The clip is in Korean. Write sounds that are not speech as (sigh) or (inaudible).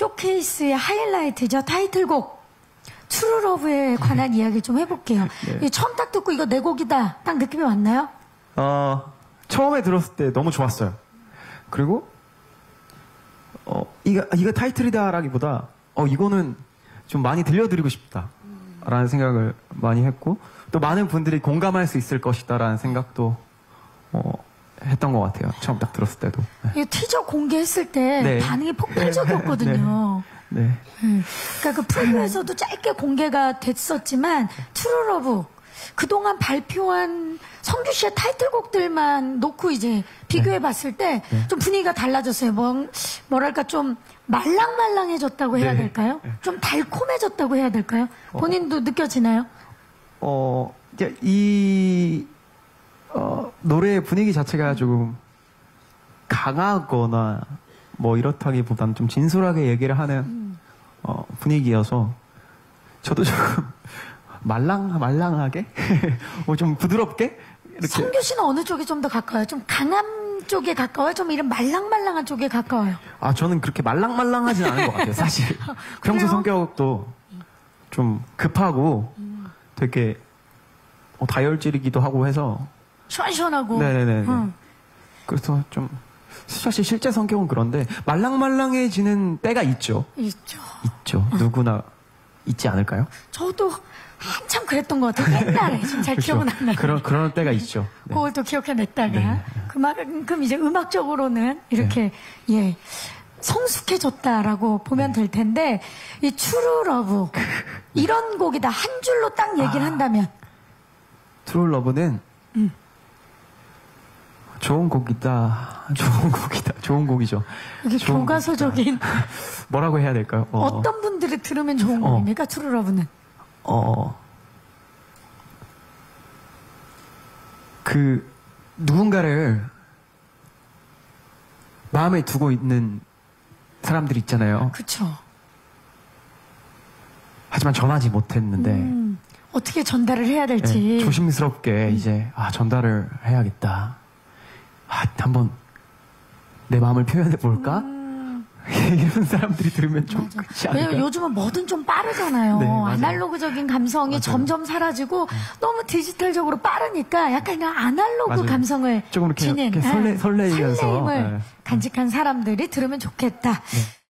쇼케이스의 하이라이트죠. 타이틀곡. 트루러브에 관한 이야기 좀 해볼게요. 네. 처음 딱 듣고 이거 내 곡이다. 딱 느낌이 왔나요? 어, 처음에 들었을 때 너무 좋았어요. 그리고, 어, 이거, 이거 타이틀이다라기보다, 어, 이거는 좀 많이 들려드리고 싶다. 라는 생각을 많이 했고, 또 많은 분들이 공감할 수 있을 것이다라는 생각도, 어, 했던 것 같아요. 처음 딱 들었을 때도. 네. 이 티저 공개했을 때 네. 반응이 폭발적이었거든요. 네. 음, 그러니까 그 프리뷰에서도 짧게 공개가 됐었지만 트루러브 그동안 발표한 성규 씨의 타이틀곡들만 놓고 이제 비교해 봤을 때 좀 분위기가 달라졌어요. 뭐, 뭐랄까 좀 말랑말랑해졌다고 해야 네. 될까요? 좀 달콤해졌다고 해야 될까요? 본인도 느껴지나요? 어, 이, 어, 노래 분위기 자체가 조금 강하거나 뭐 이렇다기보다는 좀 진솔하게 얘기를 하는 어, 분위기여서 저도 조금 (laughs) 말랑, 말랑하게? (laughs) 뭐 좀 부드럽게? 이렇게. 성규 씨는 어느 쪽에 좀더 가까워요? 좀 강한 쪽에 가까워요? 좀 이런 말랑말랑한 쪽에 가까워요? 아, 저는 그렇게 말랑말랑하진 않은 것 같아요, 사실. (laughs) 평소 그래요? 성격도 좀 급하고 되게 어, 다혈질이기도 하고 해서 시원시원하고. 네네네. 음. 그래서 좀 사실 실제 성격은 그런데 말랑말랑해지는 때가 있죠. 있죠. 있죠. 누구나 있지 않을까요? 저도 한참 그랬던 것 같아요. 옛날에 좀잘 기억은 안 나요. 그런 그런 때가 있죠. 네. 그걸 또 기억해냈다가 네. 그만큼 이제 음악적으로는 이렇게 예 성숙해졌다라고 보면 될 텐데 이 추루 러브 (laughs) 이런 곡이다 한 줄로 딱 아. 얘기를 한다면 트롤 러브는 음. 좋은 곡이다. (laughs) 좋은 곡이다. 좋은 곡이죠. 이게 좋은 교과서적인 (laughs) 뭐라고 해야 될까요? 어, 어, 떤 분들이 들으면 좋은 어. 곡입니까 추루 러브는 어, 그, 누군가를 마음에 두고 있는 사람들 있잖아요. 그쵸 하지만 전하지 못했는데, 음, 어떻게 전달을 해야 예, 될지 조심스럽게 이제, 아, 전달을 해야겠다. 아, 한번 내 마음을 표현해 볼까? 음. (laughs) 이런 사람들이 들으면 좀 그렇지 왜냐면 않을까요? 요즘은 뭐든 좀 빠르잖아요. 네. 아날로그적인 감성이 맞아요. 점점 사라지고 너무 디지털적으로 빠르니까 약간 그냥 아날로그 맞아요. 감성을 조금 이렇게- 지닌 이렇게 설레- 예, 설레이면서, 설레임을 네. 간직한 사람들이 들으면 좋겠다.